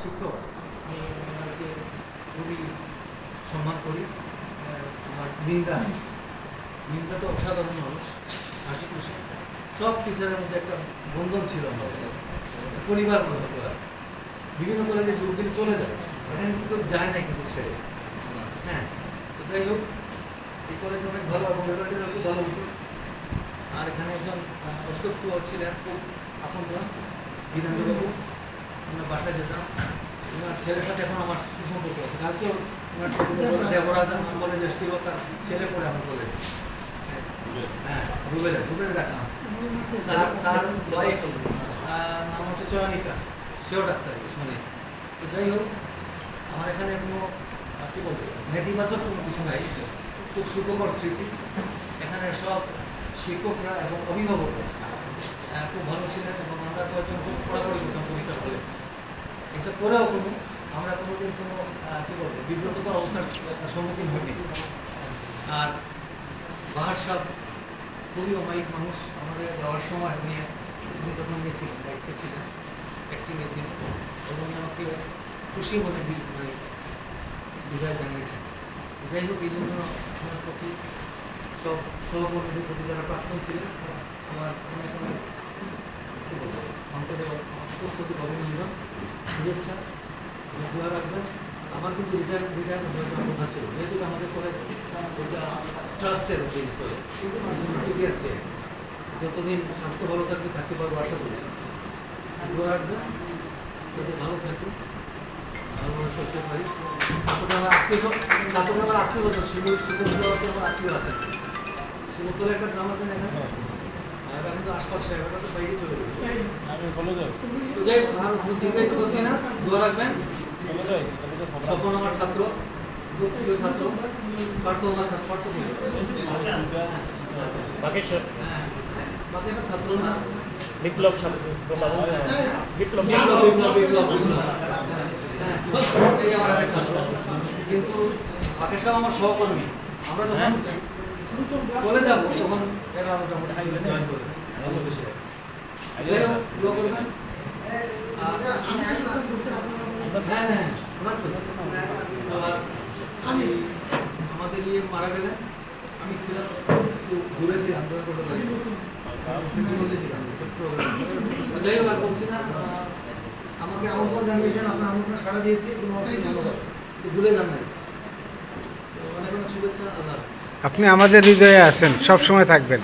শিক্ষক, আমি ওনাকে খুবই সম্মান করি। আমার নিন্দা নিন্দা তো অসাধারণ মানুষ, হাসি খুশি। সব টিচারের মধ্যে একটা বন্ধন ছিল আমাদের পরিবার হতো আর বিভিন্ন কলেজে যোগ দিলে চলে যায়, এখানে কিন্তু যায় না কিন্তু ছেড়ে। হ্যাঁ যাই হোক, এই কলেজ অনেক ভালো, এবং রেজাল্ট খুব ভালো হতো। আর এখানে একজন অধ্যক্ষ ছিলেন, খুব আপন বিধানবাবু আমরা বাসায় যেতাম। ওনার ছেলের সাথে এখন আমার সুসম্পর্ক আছে। কালকেও ওনার ছেলে দেবরাজ আমার কলেজে এসেছিল তার ছেলে পড়ে আমার কলেজে হ্যাঁ রুবেদা রুবেদা ডাকলাম তার তার ওয়াইফ নাম হচ্ছে চয়নিকা সেও ডাক্তার উসমানে তো যাই হোক আমার এখানে কোনো কী বলব নেতিবাচক কোনো কিছু নাই। খুব সুখকর স্মৃতি। এখানে সব শিক্ষকরা এবং অভিভাবকরা আহ, খুব ভালো ছিলেন এবং আমরা কয়েকজন খুব পড়াপড়ি করতাম পরীক্ষার ফলে এটা করেও কোনো আমরা কোনোদিন কোনো কী বলব, বিব্রতকর অবস্থার সম্মুখীন হইনি। আর বাহার সাহেব খুবই অমায়িক মানুষ। আমাদের যাওয়ার সময় উনি উনি তখন গেছিলেন দায়িত্বে ছিলেন অ্যাক্টিভে ছিলেন। এবং আমাকে খুশি মনে মানে বিদায় জানিয়েছেন। যাই হোক, এই জন্য আমার প্রতি সব সহকর্মীদের প্রতি যারা প্রাক্তন ছিলেন, আমার অনেক অনেক কী বলব অন্তরে উপস্থিত অভিনন্দন শুভেচ্ছা দোয়া রাখবেন। আমার কিন্তু রিটায়ার রিটায়ারমেন্ট হয়ে যাওয়ার কথা ছিল। যেহেতু আমাদের কলেজ ওইটা ট্রাস্টের অধীনে চলে জন্য আছে। যতদিন স্বাস্থ্য ভালো থাকবে, থাকতে পারব আশা করি। দোয়া রাখবেন। যাতে ভালো থাকি। ভালোভাবে করতে পারি। তারপরে আমার আত্মীয় তারপরে আমার আত্মীয় শিমুল শিমুলতলাতে আমার আত্মীয় আছে। শিমুলতলা একটা গ্রাম আছে এখানে? ছাত্র ছাত্র পার্থ পার্থ বাকি সব বাকি সব ছাত্র না বিপ্লব বিপ্লব বিপ্লব বিপ্লব আমার একটা ছাত্র কিন্তু বাকি সব আমার সহকর্মী। আমরা যখন চলে যাব। তখন এরা মোটামুটি জয়েন করেছে। ভালো বিষয় যাই করবেন? হ্যাঁ হ্যাঁ আর আমি আমাদের ইয়ে মারা গেলেন আমি ছিলাম ঘুরেছি আন্দোলন করতে পারি প্রোগ্রাম যাই হোক আর বলছি না আমাকে আমন্ত্রণ জানিয়েছেন আপনার আমন্ত্রণ সাড়া দিয়েছি জন্য অবশ্যই ভুলে যান নাই আপনি আমাদের হৃদয়ে আছেন সব সময় থাকবেন